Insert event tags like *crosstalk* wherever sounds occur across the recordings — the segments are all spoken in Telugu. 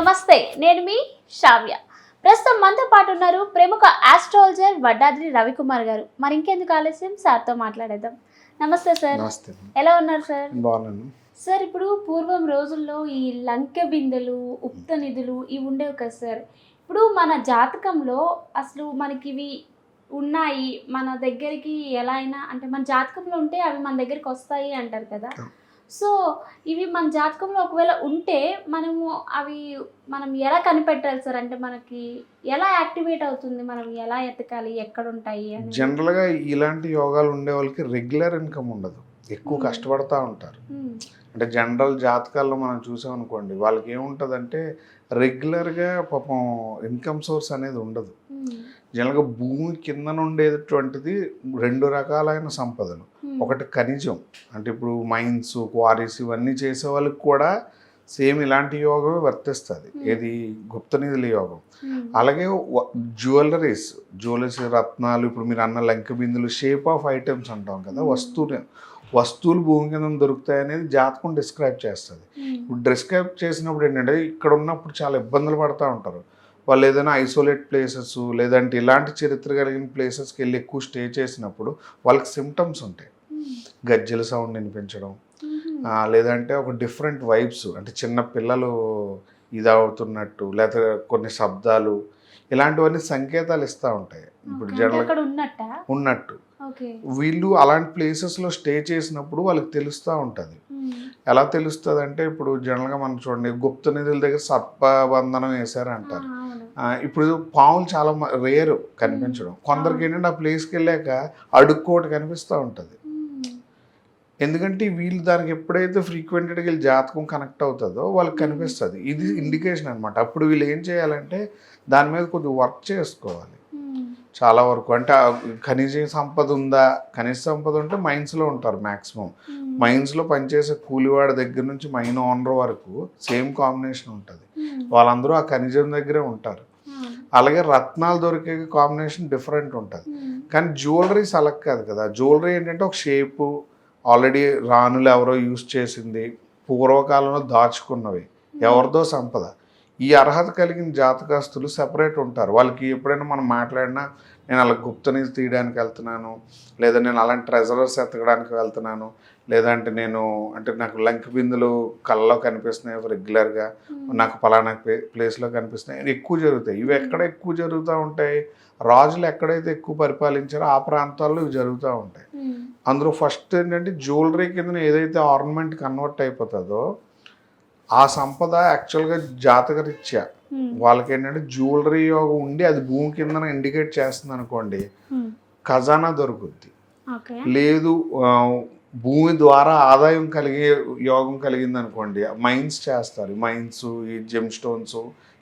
నమస్తే నేను మీ శ్రావ్య. ప్రస్తుతం మనతో పాటు ఉన్నారు ప్రముఖ ఆస్ట్రాలజర్ వడ్డాద్రి రవికుమార్ గారు. మరి ఇంకెందుకు ఆలస్యం? సార్తో మాట్లాడేద్దాం. నమస్తే సార్. ఎలా ఉన్నారు సార్? బాగున్నాను. సార్ ఇప్పుడు పూర్వం రోజుల్లో ఈ లంకె బిందెలు ఉప్త నిధులు ఇవి ఉండేవి కదా సార్. ఇప్పుడు మన జాతకంలో అసలు మనకి ఇవి ఉన్నాయి. మన దగ్గరికి ఎలా అయినా అంటే మన జాతకంలో ఉంటే అవి మన దగ్గరికి వస్తాయి అంటారు కదా. సో ఇవి మన జాతకంలో ఒకవేళ ఉంటే మనము అవి మనం ఎలా కనిపెట్టాలి సార్? అంటే మనకి ఎలా యాక్టివేట్ అవుతుంది? మనం ఎలా ఎతకాలి? ఎక్కడ ఉంటాయి? అని జనరల్గా ఇలాంటి యోగాలు ఉండే వాళ్ళకి రెగ్యులర్ ఇన్కమ్ ఉండదు. ఎక్కువ. కష్టపడతా ఉంటారు. అంటే జనరల్ జాతకాల్లో మనం చూసామనుకోండి వాళ్ళకి ఏముంటుందంటే రెగ్యులర్గా పాపం ఇన్కమ్ సోర్స్ అనేది ఉండదు. జనరల్గా భూమి కింద ఉండేటువంటిది రెండు రకాలైన సంపదలు. ఒకటి ఖనిజం. అంటే ఇప్పుడు మైన్స్ క్వారీస్ ఇవన్నీ చేసే వాళ్ళకి కూడా సేమ్ ఇలాంటి యోగమే వర్తిస్తుంది. ఏది? గుప్త నిధుల యోగం. అలాగే జ్యువెలరీస్ జ్యువెలరీస్ రత్నాలు ఇప్పుడు మీరు అన్న లంక బిందులు షేప్ ఆఫ్ ఐటమ్స్ అంటాం కదా Hmm. వస్తువులు. వస్తువులు భూమి కింద దొరుకుతాయి అనేది జాతకం డిస్క్రైబ్ చేస్తుంది. ఇప్పుడు డిస్క్రైబ్ చేసినప్పుడు ఏంటంటే ఇక్కడ ఉన్నప్పుడు చాలా ఇబ్బందులు పడుతూ ఉంటారు. వాళ్ళు ఏదైనా ఐసోలేట్ ప్లేసెస్ లేదంటే ఇలాంటి చరిత్ర కలిగిన ప్లేసెస్కి వెళ్ళి ఎక్కువ స్టే చేసినప్పుడు వాళ్ళకి సిమ్టమ్స్ ఉంటాయి. ఉమ్, గజ్జల సౌండ్ వినిపించడం. ఆ, లేదంటే ఒక డిఫరెంట్ వైబ్స్ అంటే చిన్న పిల్లలు ఇది అవుతున్నట్టు లేకపోతే కొన్ని శబ్దాలు ఇలాంటివన్నీ సంకేతాలు ఇస్తూ ఉంటాయి. ఇప్పుడు జనరల్ ఉన్నట్ట? వీళ్ళు అలాంటి ప్లేసెస్లో స్టే చేసినప్పుడు వాళ్ళకి తెలుస్తూ ఉంటుంది. ఉమ్, ఎలా తెలుస్తుంది అంటే ఇప్పుడు జనరల్గా మనం చూడండి గుప్త నిధుల దగ్గర సర్పబంధనం వేశారు ఆ, అంటారు అవును ఆ, ఇప్పుడు పాములు చాలా రేరు కనిపించడం. కొందరికి ఏంటంటే ఆ ప్లేస్కి వెళ్ళాక అడుక్కోటి కనిపిస్తూ ఉంటుంది. ఎందుకంటే వీళ్ళు దానికి ఎప్పుడైతే ఫ్రీక్వెంటెడ్గా వీళ్ళు జాతకం కనెక్ట్ అవుతుందో వాళ్ళకి కనిపిస్తుంది. ఇది ఇండికేషన్ అనమాట అప్పుడు వీళ్ళు ఏం చేయాలంటే దాని మీద కొద్దిగా వర్క్ చేసుకోవాలి. చాలా వరకు అంటే ఖనిజ సంపద ఉందా? ఖనిజ సంపద ఉంటే మైన్స్లో ఉంటారు మ్యాక్సిమం మైన్స్లో పనిచేసే కూలివాడి దగ్గర నుంచి మైన్ ఓనర్ వరకు సేమ్ కాంబినేషన్ ఉంటుంది. వాళ్ళందరూ ఆ ఖనిజం దగ్గరే ఉంటారు. అలాగే రత్నాలు దొరికే కాంబినేషన్ డిఫరెంట్ ఉంటుంది. కానీ జ్యువెలరీస్ అలా కాదు కదా. జ్యువెలరీ ఏంటంటే ఒక షేపు ఆల్రెడీ రాణులు ఎవరో యూజ్ చేసింది పూర్వకాలంలో దాచుకున్నవి. ఎవరిదో సంపద. ఈ అర్హత కలిగిన జాతకస్తులు సెపరేట్ ఉంటారు. వాళ్ళకి ఎప్పుడైనా మనం మాట్లాడినా నేను అలా గుప్తని తీయడానికి వెళ్తున్నాను లేదా నేను అలాంటి ట్రెజరర్స్ ఎత్తకడానికి వెళ్తున్నాను లేదంటే నేను అంటే నాకు లంక బిందులు కళ్ళలో కనిపిస్తున్నాయి రెగ్యులర్గా నాకు పలానా ప్లే- ప్లేస్లో కనిపిస్తున్నాయి. ఎక్కువ జరుగుతాయి. ఇవి ఎక్కడ ఎక్కువ జరుగుతూ ఉంటాయి? రాజులు ఎక్కడైతే ఎక్కువ పరిపాలించారో ఆ ప్రాంతాల్లో ఇవి జరుగుతూ ఉంటాయి. అందులో ఫస్ట్ ఏంటంటే జ్యువెలరీ కింద ఏదైతే ఆర్నమెంట్ కన్వర్ట్ అయిపోతుందో ఆ సంపద యాక్చువల్గా జాతకరీత్యా. వాళ్ళకి ఏంటంటే జ్యువెలరీ యోగం ఉండి అది భూమి కింద ఇండికేట్ చేస్తుంది అనుకోండి ఖజానా దొరుకుద్ది. లేదు భూమి ద్వారా ఆదాయం కలిగే యోగం కలిగింది అనుకోండి మైన్స్ చేస్తారు. మైన్స్ ఈ జెమ్ స్టోన్స్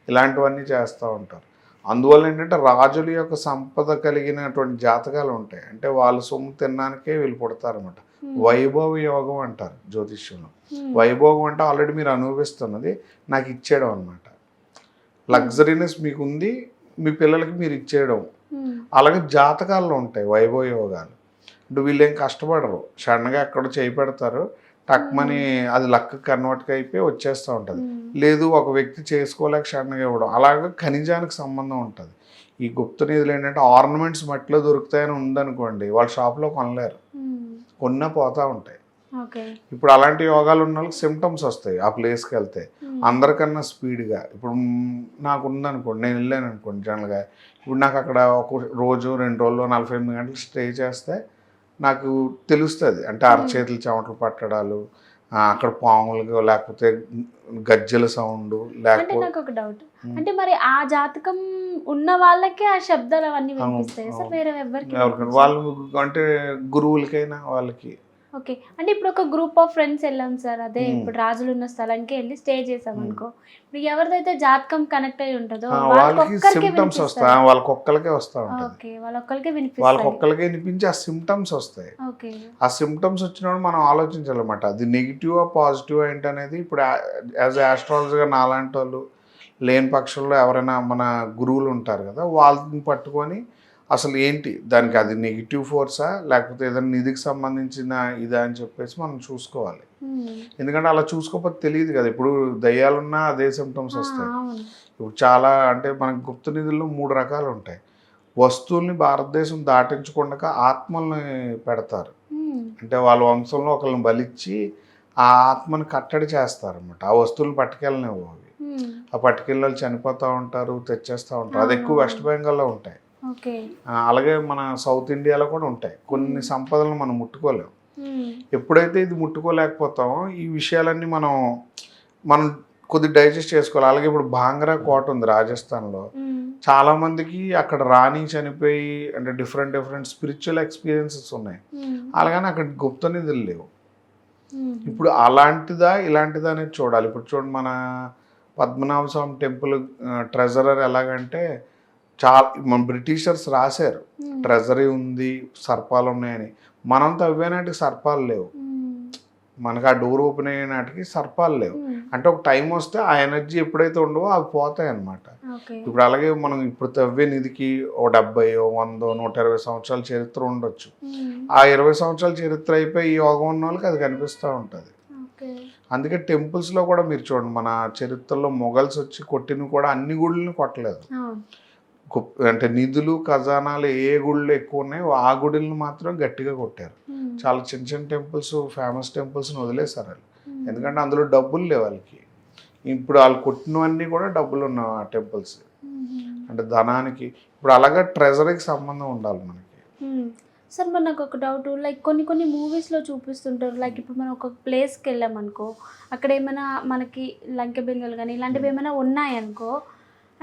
ఇలాంటివన్నీ చేస్తూ ఉంటారు. అందువల్ల ఏంటంటే రాజుల యొక్క సంపద కలిగినటువంటి జాతకాలు ఉంటాయి. అంటే వాళ్ళు సొమ్ము తినడానికే వీళ్ళు పుడతారన్నమాట. ఉమ్, వైభవ యోగం అంటారు జ్యోతిష్యంలో. ఉమ్, వైభోగం అంటే ఆల్రెడీ మీరు అనుభవిస్తున్నది నాకు ఇచ్చేయడం అనమాట లగ్జరీనెస్ మీకు ఉంది మీ పిల్లలకి మీరు ఇచ్చేయడం. ఉమ్, అలాగే జాతకాల్లో ఉంటాయి వైభవ యోగాలు. అంటే వీళ్ళు ఏం కష్టపడరు. సడన్గా ఎక్కడ చేయి పెడతారు టక్మని అది లక్ కన్వర్ట్గా అయిపోయి వచ్చేస్తూ ఉంటుంది. లేదు ఒక వ్యక్తి చేసుకోలేక సడన్గా ఇవ్వడం. అలాగే ఖనిజానికి సంబంధం ఉంటుంది. ఈ గుప్త నిధులు ఏంటంటే ఆర్నమెంట్స్ మట్టిలో దొరుకుతాయని ఉందనుకోండి వాళ్ళ షాప్లో కొనలేరు. కొన్న పోతా ఉంటాయి. ఓకే. ఇప్పుడు అలాంటి యోగాలు ఉన్న వాళ్ళకి సిమ్టమ్స్ వస్తాయి ఆ ప్లేస్కి వెళ్తే. అందరికన్నా స్పీడ్గా. ఇప్పుడు నాకు ఉందనుకోండి నేను వెళ్ళాను అనుకోండి జనరల్గా ఇప్పుడు నాకు అక్కడ ఒక రోజు రెండు రోజులు నలభై ఎనిమిది గంటలు స్టే చేస్తే నాకు తెలుస్తుంది. అంటే అరచేతులు చెమటలు పట్టడాలు అక్కడ పాములుగా లేకపోతే గజ్జల సౌండ్ లేకపోతే నాకు ఒక డౌట్. అంటే మరి ఆ జాతకం ఉన్న వాళ్ళకే ఆ శబ్దాలు అవన్నీ అవును, వినిపిస్తాయి సార్. వేరే ఎవరికి వాళ్ళు అంటే గురువులకైనా వాళ్ళకి. ఓకే. అంటే ఇప్పుడు ఒక గ్రూప్ ఆఫ్ ఫ్రెండ్స్ వెళ్ళాం సార్. అదే. ఇప్పుడు రాజులు ఉన్న స్థలానికి వెళ్ళి స్టే చేసాం అనుకో. ఇప్పుడు ఎవరిదైతే జాతకం కనెక్ట్ అయి ఉంటుందో వాళ్ళకి వాళ్ళకి సిమ్టమ్స్ వస్తాయి. వాళ్ళకి ఒక్కరికే వస్తూ ఉంటుంది. ఓకే. వాళ్ళ ఒక్కరికే వాళ్ళకి ఒక్కరికే వినిపించి ఆ సిమ్టమ్స్ వస్తాయి. ఆ సిమ్టమ్స్ వచ్చినప్పుడు మనం ఆలోచించాలన్నమాట. అది నెగిటివ్ పాజిటివ్ ఏంటనేది? ఇప్పుడు యాజ్ ఆస్ట్రాలజీగా నాలాంటి వాళ్ళు లేని పక్షంలో ఎవరైనా మన గురువులు ఉంటారు కదా వాళ్ళని పట్టుకొని అసలు ఏంటి? దానికి అది నెగిటివ్ ఫోర్సా లేకపోతే ఏదైనా నిధికి సంబంధించిన ఇదా? అని చెప్పేసి మనం చూసుకోవాలి. ఎందుకంటే అలా చూసుకోకపోతే తెలియదు కదా. ఇప్పుడు దయ్యాలున్నా అదే సిమ్టమ్స్ వస్తాయి. ఇప్పుడు చాలా అంటే మనకు గుప్త నిధుల్లో మూడు రకాలు ఉంటాయి వస్తువుల్ని భారతదేశం దాటించకుండా ఆత్మల్ని పెడతారు. అంటే వాళ్ళ వంశంలో ఒకళ్ళని బలిచ్చి ఆ ఆత్మని కట్టడి చేస్తారన్నమాట. ఆ వస్తువులు పట్టుకెళ్ళనివ్వు అవి. ఆ పట్టుకెళ్ళి చనిపోతూ ఉంటారు తెచ్చేస్తూ ఉంటారు. అది ఎక్కువ వెస్ట్ బెంగాల్లో ఉంటాయి. అలాగే మన సౌత్ ఇండియాలో కూడా ఉంటాయి. కొన్ని సంపదలను మనం ముట్టుకోలేం. ఉమ్. ఎప్పుడైతే ఇది ముట్టుకోలేకపోతామో ఈ విషయాలన్నీ మనం మనం కొద్ది డైజెస్ట్ చేసుకోవాలి. అలాగే ఇప్పుడు భాంగ్రా కోట ఉంది రాజస్థాన్లో. ఉమ్. చాలా మందికి అక్కడ రాణి చనిపోయి అంటే డిఫరెంట్ డిఫరెంట్ స్పిరిచువల్ ఎక్స్పీరియన్సెస్ ఉన్నాయి ఉమ్. అలాగని అక్కడ గుప్త నిధులు లేవు ఉమ్. ఇప్పుడు అలాంటిదా ఇలాంటిదా అనేది చూడాలి ఇప్పుడు చూడండి మన పద్మనాభ స్వామి టెంపుల్ ట్రెజరర్ ఎలాగంటే చాలా మన బ్రిటిషర్స్ రాశారు ఉమ్. ట్రెజరీ ఉంది సర్పాలు ఉన్నాయని మనం తవ్వేనాటికి సర్పాలు లేవు. మనకు ఆ డోర్ ఓపెన్ అయ్యే నాటికి సర్పాలు లేవు. ఉమ్. అంటే ఒక టైం వస్తే ఆ ఎనర్జీ ఎప్పుడైతే ఉండవో అవి పోతాయి అన్నమాట. ఓకే. ఇప్పుడు అలాగే మనం ఇప్పుడు తవ్వే నిధికి ఓ డెబ్బై వందో నూట ఇరవై సంవత్సరాల చరిత్ర ఉండొచ్చు. ఉమ్. ఆ ఇరవై సంవత్సరాల చరిత్ర అయిపోయి ఈ యోగం ఉన్న వాళ్ళకి అది కనిపిస్తూ ఉంటుంది. అందుకే టెంపుల్స్లో కూడా మీరు చూడండి మన చరిత్రలో మొఘల్స్ వచ్చి కొట్టిన కూడా అన్ని గుళ్ళని కొట్టలేదు. అంటే నిధులు ఖజానాలు ఏ గుళ్ళు ఎక్కువ ఉన్నాయో ఆ గుడులను మాత్రం గట్టిగా కొట్టారు. చాలా చిన్న చిన్న టెంపుల్స్ ఫేమస్ టెంపుల్స్ని వదిలేశారు వాళ్ళు. ఎందుకంటే అందులో డబ్బులు లేవు వాళ్ళకి. ఇప్పుడు వాళ్ళు కొట్టినవన్నీ కూడా డబ్బులు ఉన్న ఆ టెంపుల్స్. అంటే ధనానికి ఇప్పుడు అలాగే ట్రెజరీకి సంబంధం ఉండాలి మనకి. సార్ మరి నాకు ఒక డౌట్ లైక్ కొన్ని కొన్ని మూవీస్లో చూపిస్తుంటారు. లైక్ ఇప్పుడు మనం ఒక ప్లేస్కి వెళ్ళామనుకో అక్కడ ఏమైనా మనకి లంకె బిందెలు కానీ ఇలాంటివి ఏమైనా ఉన్నాయనుకో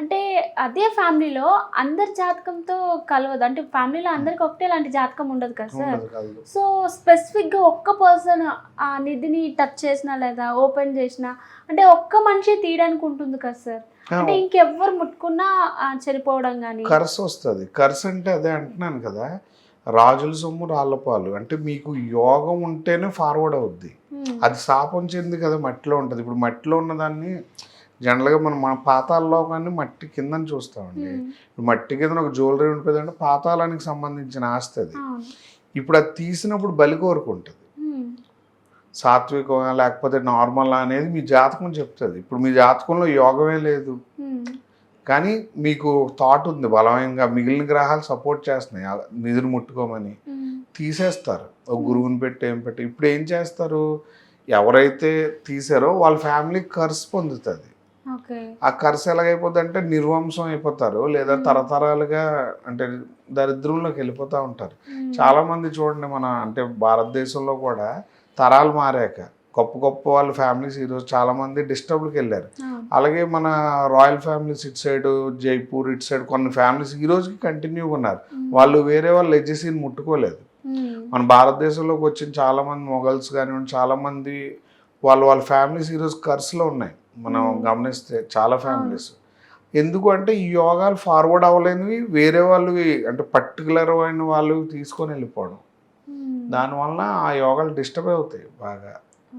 అంటే అదే ఫ్యామిలీలో అందరి జాతకంతో కలవదు. అంటే ఫ్యామిలీలో అందరికి ఒకటే లాంటి జాతకం ఉండదు కదా సార్? సో స్పెసిఫిక్గా ఒక్క పర్సన్ ఆ నిధిని టచ్ చేసినా లేదా ఓపెన్ చేసినా అంటే ఒక్క మనిషి తీయడానికి ఉంటుంది కదా సార్? అంటే ఇంకెవ్వరు ముట్టుకున్నా చనిపోవడం కానీ కర్స్ వస్తుంది. కర్స్ అంటే అదే అంటున్నాను కదా రాజుల సొమ్ము రాళ్ళపాలు అంటే మీకు యోగం ఉంటేనే ఫార్వర్డ్ అవుద్ది. అది శాపం చెంది కదా మట్టిలో ఉంటుంది. ఇప్పుడు మట్టిలో ఉన్నదాన్ని జనరల్గా మనం మన పాతాల్లో కానీ మట్టి కిందని చూస్తామండి. మట్టి కింద ఒక జ్యువెలరీ ఉంటుంది అంటే పాతాళానికి సంబంధించిన ఆస్తి అది. ఇప్పుడు అది తీసినప్పుడు బలి కోరుకుంటుంది. సాత్వికం లేకపోతే నార్మల్ అనేది మీ జాతకం చెప్తుంది. ఇప్పుడు మీ జాతకంలో యోగమే లేదు. కానీ మీకు థాట్ ఉంది బలమైనగా మిగిలిన గ్రహాలు సపోర్ట్ చేస్తున్నాయి. నిధులు ముట్టుకోమని. తీసేస్తారు. ఒక గురువుని పెట్టి ఏం పెట్టి ఇప్పుడు ఏం చేస్తారు? ఎవరైతే తీసారో వాళ్ళ ఫ్యామిలీ కర్స్ పొందుతుంది. ఆ కర్స్ ఎలాగైపోద్ది అంటే నిర్వంశం అయిపోతారు లేదా తరతరాలుగా అంటే దరిద్రంలోకి వెళ్ళిపోతూ ఉంటారు. చాలా మంది చూడండి మన అంటే భారతదేశంలో కూడా తరాలు మారాక. గొప్ప గొప్ప వాళ్ళ ఫ్యామిలీస్ ఈరోజు చాలా మంది డిస్టర్బ్కి వెళ్ళారు. అలాగే మన రాయల్ ఫ్యామిలీస్ ఇటు సైడ్ జైపూర్ ఇటు సైడ్ కొన్ని ఫ్యామిలీస్ ఈ రోజుకి కంటిన్యూగా ఉన్నారు. వాళ్ళు వేరే వాళ్ళ లెజెసీని ముట్టుకోలేదు. మన భారతదేశంలోకి వచ్చిన చాలా మంది మొఘల్స్ కానివ్వండి చాలా మంది వాళ్ళు వాళ్ళ ఫ్యామిలీస్ ఈరోజు కర్స్లో ఉన్నాయి. మనం గమనిస్తే చాలా ఫ్యామిలీస్. ఎందుకు అంటే ఈ యోగాలు ఫార్వర్డ్ అవ్వలేనివి వేరే వాళ్ళు అంటే పర్టికులర్ అయిన వాళ్ళు తీసుకొని వెళ్ళిపోవడం. దానివల్ల ఆ యోగాలు డిస్టర్బ్ అవుతాయి బాగా.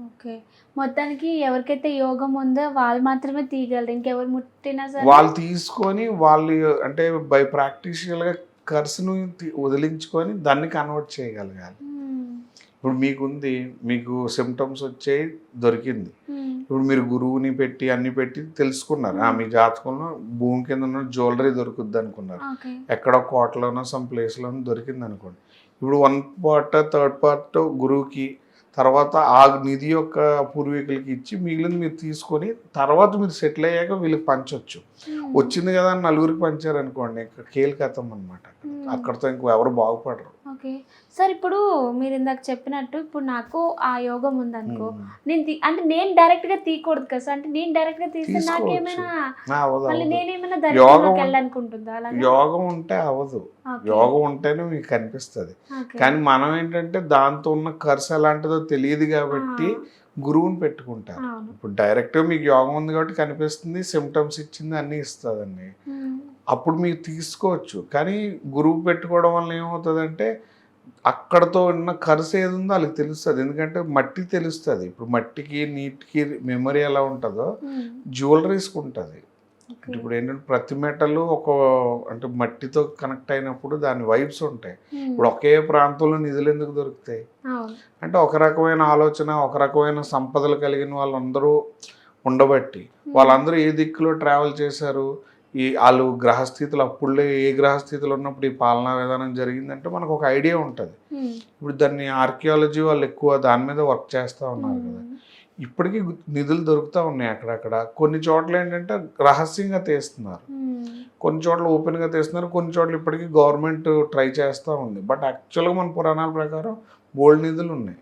ఓకే. మొత్తానికి ఎవరికైతే యోగం ఉందో వాళ్ళు మాత్రమే తీయగలరు. ఇంకెవరు ముట్టినా సరే వాళ్ళు తీసుకొని వాళ్ళు అంటే బై ప్రాక్టీషియల్గా కర్స్ను వదిలించుకొని దాన్ని కన్వర్ట్ చేయగలగాలి. ఇప్పుడు మీకుంది మీకు సిమ్టమ్స్ వచ్చాయి దొరికింది. ఇప్పుడు మీరు గురువుని పెట్టి అన్ని పెట్టి తెలుసుకున్నారు. ఆ, మీ జాతకంలో భూమి కింద ఉన్న జ్యువెలరీ దొరుకుద్ది అనుకున్నారు. ఎక్కడో కోటలోనో సమ్ ప్లేస్లోనో దొరికింది అనుకోండి. ఇప్పుడు వన్ పార్ట్ థర్డ్ పార్ట్ గురువుకి తర్వాత ఆ నిధి యొక్క పూర్వీకులకి ఇచ్చి మిగిలింది మీరు తీసుకొని తర్వాత మీరు సెటిల్ అయ్యాక వీళ్ళకి పంచొచ్చు. మ్మ్. వచ్చింది కదా అని నలుగురికి పంచారు అనుకోండి ఇంకా కీలకతం అనమాట మ్మ్. అక్కడితో ఇంకో ఎవరు బాగుపడరు. ఓకే సార్ ఇప్పుడు మీరు ఇందాక చెప్పినట్టు ఇప్పుడు నాకు ఆ యోగం ఉందనుకో. నేను అంటే నేను డైరెక్ట్గా తీయకూడదు కదా అంటే నేను డైరెక్ట్గా తీస్తే. నాకేమైనా మళ్ళీ. నేనేమైనా ఉం- వెళ్ళాలనుకుంటుందా అలాగే యోగం ఉంటే అవదు ఓకే. యోగం ఉంటేనే మీకు కనిపిస్తుంది. కానీ మనం ఏంటంటే దాంతో ఉన్న ఖర్చు ఎలాంటిదో తెలియదు కాబట్టి గురువుని పెట్టుకుంటారు ఇప్పుడు డైరెక్ట్గా మీకు యోగం ఉంది కాబట్టి కనిపిస్తుంది సిమ్టమ్స్ ఇచ్చింది అన్నీ ఇస్తుందండి. అప్పుడు మీరు తీసుకోవచ్చు. కానీ గురువు పెట్టుకోవడం వల్ల ఏమవుతుందంటే అక్కడతో ఉన్న ఖర్చు ఏది ఉందో వాళ్ళకి తెలుస్తుంది. ఎందుకంటే మట్టి తెలుస్తుంది. ఇప్పుడు మట్టికి నీటికి మెమరీ ఎలా ఉంటుందో. జ్యువెలరీస్కి ఉంటుంది. ఓకే. ఇప్పుడు ఏంటంటే ప్రతి మెటల్ ఒక అంటే మట్టితో కనెక్ట్ అయినప్పుడు దాని వైబ్స్ ఉంటాయి. ఇప్పుడు ఒకే ప్రాంతంలో నిధులు ఎందుకు దొరుకుతాయి? అంటే ఒక రకమైన ఆలోచన ఒక రకమైన సంపదలు కలిగిన వాళ్ళందరూ ఉండబట్టి వాళ్ళందరూ ఏ దిక్కులో ట్రావెల్ చేశారు? ఈ వాళ్ళు గ్రహస్థితులు అప్పుడులే ఏ గ్రహస్థితులు ఉన్నప్పుడు ఈ పాలనా విధానం జరిగిందంటే మనకు ఒక ఐడియా ఉంటుంది. ఇప్పుడు దాన్ని ఆర్కియాలజీ వాళ్ళు ఎక్కువ దాని మీద వర్క్ చేస్తూ ఉన్నారు కదా. ఇప్పటికీ నిధులు దొరుకుతూ ఉన్నాయి అక్కడక్కడ. కొన్ని చోట్ల ఏంటంటే రహస్యంగా తీస్తున్నారు. కొన్ని చోట్ల ఓపెన్గా తీస్తున్నారు. కొన్ని చోట్ల ఇప్పటికీ గవర్నమెంట్ ట్రై చేస్తూ ఉంది. బట్ యాక్చువల్గా మన పురాణాల ప్రకారం బోల్డ్ నిధులు ఉన్నాయి.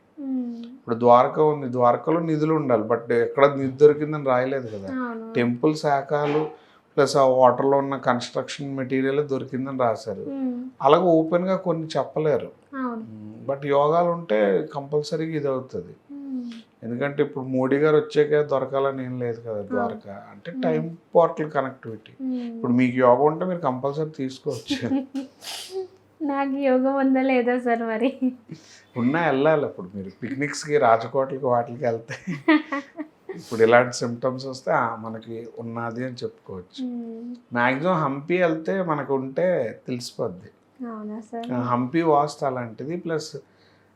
ఇప్పుడు ద్వారక ఉంది. ద్వారకలో నిధులు ఉండాలి. బట్ ఎక్కడ నిధి దొరికిందని రాయలేదు కదా. టెంపుల్ శాఖలు ప్లస్ ఆ వాటర్లో ఉన్న కన్స్ట్రక్షన్ మెటీరియల్ దొరికిందని రాశారు. అలాగే ఓపెన్గా కొన్ని చెప్పలేరు. బట్ యోగాలు ఉంటే కంపల్సరీగా ఇది అవుతుంది. ఎందుకంటే ఇప్పుడు మోడీ గారు వచ్చాక దొరకాలని ఏం లేదు కదా ద్వారక. అంటే టైం పోర్టల్ కనెక్టివిటీ. ఇప్పుడు మీకు యోగా ఉంటే మీరు కంపల్సరీ తీసుకోవచ్చు. *laughs* నాకు యోగం ఉందా లేదా సార్ మరి? *laughs* ఉన్నా వెళ్ళాలి ఇప్పుడు మీరు. పిక్నిక్స్కి రాజకోటలకి వాటికి వెళ్తే *laughs* ఇప్పుడు ఇలాంటి సిమ్టమ్స్ వస్తే మనకి ఉన్నది అని చెప్పుకోవచ్చు. ఉమ్. మ్యాక్సిమం హంపి వెళ్తే మనకు ఉంటే తెలిసిపోద్ది. హంపి వాస్తు అలాంటిది. ప్లస్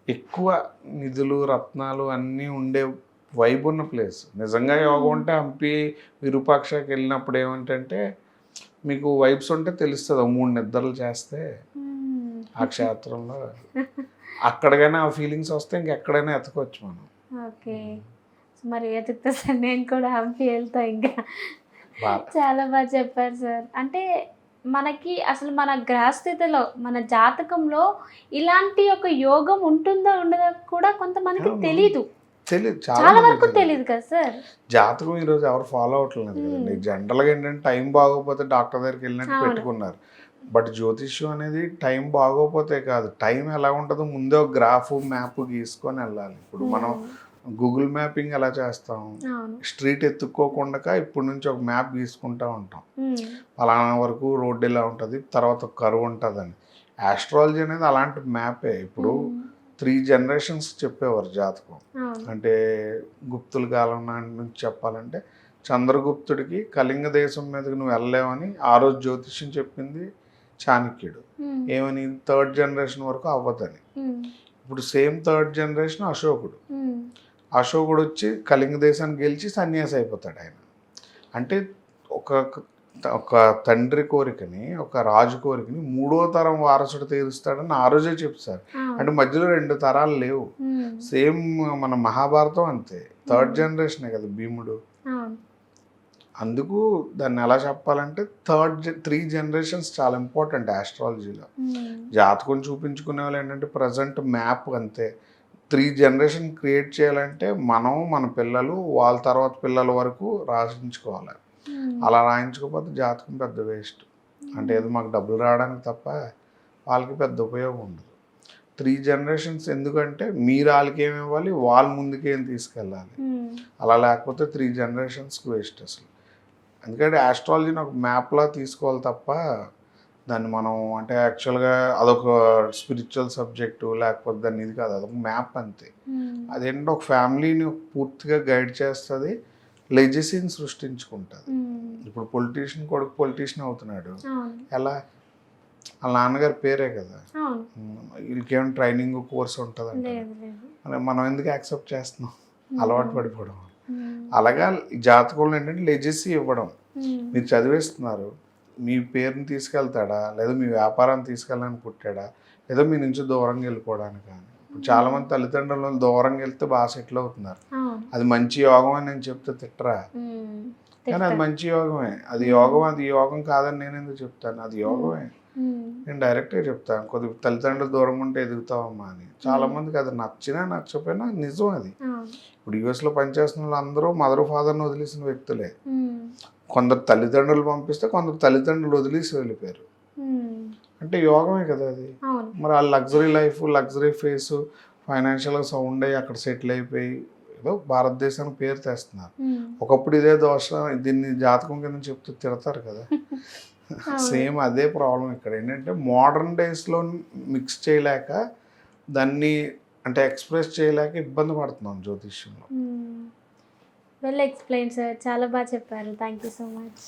ఎక్కువ నిధులు రత్నాలు అన్నీ ఉండే వైబ్ ఉన్న ప్లేస్ నిజంగా యోగా ఉంటే హంపి విరూపాక్షకి వెళ్ళినప్పుడు ఏమంటే మీకు వైబ్స్ ఉంటే తెలుస్తుంది. మూడు నిద్రలు చేస్తే. ఆ క్షేత్రంలో. అక్కడికైనా ఆ ఫీలింగ్స్ వస్తే ఇంకెక్కడైనా ఎతకొచ్చు మనం. ఓకే. మరి వెతుకుతా సార్. నేను కూడా హంపి వెళ్తా ఇంకా. చాలా బాగా చెప్పారు సార్. అంటే మనకి అసలు మన గ్రహస్థితిలో మన జాతకంలో ఇలాంటి ఒక యోగం ఉంటుందో ఉండదో కూడా కొంతమందికి. తెలీదు. తెలియదు చాలా వరకు తెలియదు కదా సార్. జాతకం ఈరోజు ఎవరు ఫాలో అవ్వట్లేదు కదండి. జనరల్గా ఏంటంటే టైం బాగోకపోతే డాక్టర్ దగ్గరికి వెళ్ళినట్టు. పెట్టుకున్నారు. బట్ జ్యోతిష్యం అనేది టైం బాగోపోతే కాదు. టైం ఎలా ఉంటుందో ముందే ఒక గ్రాఫ్ మ్యాప్ గీసుకొని వెళ్ళాలి. ఇప్పుడు మనం గూగుల్ మ్యాపింగ్ ఎలా చేస్తాం? స్ట్రీట్ ఎత్తుక్కోకుండా ఇప్పటి నుంచి ఒక మ్యాప్ గీసుకుంటూ ఉంటాం. ఫలానా వరకు రోడ్డు ఇలా ఉంటుంది తర్వాత కరువు ఉంటుందని. ఆస్ట్రాలజీ అనేది అలాంటి మ్యాపే ఇప్పుడు. త్రీ జనరేషన్స్ చెప్పేవారు జాతకం. అంటే గుప్తుల కాలం నాటి నుంచి చెప్పాలంటే చంద్రగుప్తుడికి కళింగ దేశం మీదకి నువ్వు వెళ్ళలేవని ఆ రోజు జ్యోతిష్యం చెప్పింది చాణక్యుడు. ఏమని? థర్డ్ జనరేషన్ వరకు అవ్వదని. ఇప్పుడు సేమ్ థర్డ్ జనరేషన్ అశోకుడు. అశోకుడు వచ్చి కళింగ దేశాన్ని గెలిచి సన్యాసి అయిపోతాడు ఆయన. అంటే ఒక ఒక తండ్రి కోరికని ఒక రాజు కోరికని మూడో తరం వారసుడు తీరుస్తాడని ఆ రోజే చెప్తారు. అంటే మధ్యలో రెండు తరాలు లేవు. సేమ్ మన మహాభారతం అంతే. థర్డ్ జనరేషనే కదా భీముడు. అందుకు దాన్ని ఎలా చెప్పాలంటే థర్డ్ త్రీ జనరేషన్స్ చాలా ఇంపార్టెంట్ ఆస్ట్రాలజీలో. జాతకం చూపించుకునే వాళ్ళు ఏంటంటే ప్రజెంట్ మ్యాప్ అంతే. త్రీ జనరేషన్ క్రియేట్ చేయాలంటే మనం మన పిల్లలు వాళ్ళ తర్వాత పిల్లల వరకు రాసించుకోవాలి. ఉమ్. అలా రాయించుకోకపోతే జాతకం పెద్ద వేస్ట్. అంటే ఏదో మాకు డబ్బులు రావడానికి తప్ప వాళ్ళకి పెద్ద ఉపయోగం ఉండదు. త్రీ జనరేషన్స్ ఎందుకంటే మీరు వాళ్ళకి ఏమి ఇవ్వాలి? వాళ్ళ ముందుకేం తీసుకెళ్ళాలి? ఉమ్. అలా లేకపోతే త్రీ జనరేషన్స్కి వేస్ట్ అసలు. ఎందుకంటే ఆస్ట్రాలజీని ఒక మ్యాప్లా తీసుకోవాలి తప్ప దాన్ని మనం అంటే యాక్చువల్గా అదొక స్పిరిచువల్ సబ్జెక్టు లేకపోతే దాన్ని ఇది కాదు అదొక మ్యాప్ అంతే. ఉమ్. అదేంటంటే ఒక ఫ్యామిలీని పూర్తిగా గైడ్ చేస్తుంది లెజెసీని సృష్టించుకుంటుంది. ఉమ్. ఇప్పుడు పొలిటీషియన్ కొడుకు పొలిటీషియన్ అవుతున్నాడు. ఎలా? వాళ్ళ నాన్నగారి పేరే కదా. వీళ్ళకేమైనా ట్రైనింగ్ కోర్స్ ఉంటుంది లేదు మనం ఎందుకు యాక్సెప్ట్ చేస్తున్నాం? అలవాటు పడిపోవడం. అలాగా జాతకంలో ఏంటంటే లెజెసీ ఇవ్వడం. మీరు చదివేస్తున్నారు. మీ పేరుని తీసుకెళ్తాడా? లేదా మీ వ్యాపారాన్ని తీసుకెళ్ళడానికి పుట్టాడా? లేదా మీ నుంచి దూరంగా వెళ్ళిపోవడానికి? కానీ ఇప్పుడు చాలామంది తల్లిదండ్రులు దూరంగా వెళ్తే బాగా సెటిల్ అవుతున్నారు. అది మంచి యోగం అని నేను చెప్తే తిట్టరా. కానీ అది మంచి యోగమే. అది యోగం అది యోగం కాదని నేను ఎందుకు చెప్తాను? అది యోగమే. నేను డైరెక్ట్గా చెప్తాను. కొద్దిగా తల్లిదండ్రులు దూరంగా ఉంటే ఎదుగుతావమ్మా అని. చాలా మందికి అది నచ్చినా నచ్చకపోయినా నిజం అది. ఇప్పుడు యూఎస్లో పనిచేస్తున్న వాళ్ళు అందరూ మదర్ ఫాదర్ని వదిలేసిన వ్యక్తులే. కొందరు తల్లిదండ్రులు పంపిస్తే కొందరు తల్లిదండ్రులు వదిలేసి వెళ్ళిపోయారు. అంటే యోగమే కదా అది. మరి ఆ లగ్జరీ లైఫ్ లగ్జరీ ఫేస్ ఫైనాన్షియల్గా సౌండ్ అయ్యి అక్కడ సెటిల్ అయిపోయి ఏదో భారతదేశానికి పేరు తెస్తున్నారు. ఒకప్పుడు ఇదే దోషం దీన్ని జాతకం కింద చెప్తూ తిడతారు కదా. సేమ్ అదే ప్రాబ్లం ఇక్కడ. ఏంటంటే మోడర్న్ డేస్లో మిక్స్ చేయలేక దాన్ని అంటే ఎక్స్ప్రెస్ చేయలేక ఇబ్బంది పడుతున్నాం జ్యోతిష్యంలో. వెల్ ఎక్స్ప్లెయిన్ సార్ చాలా బాగా చెప్పారు. Thank you so much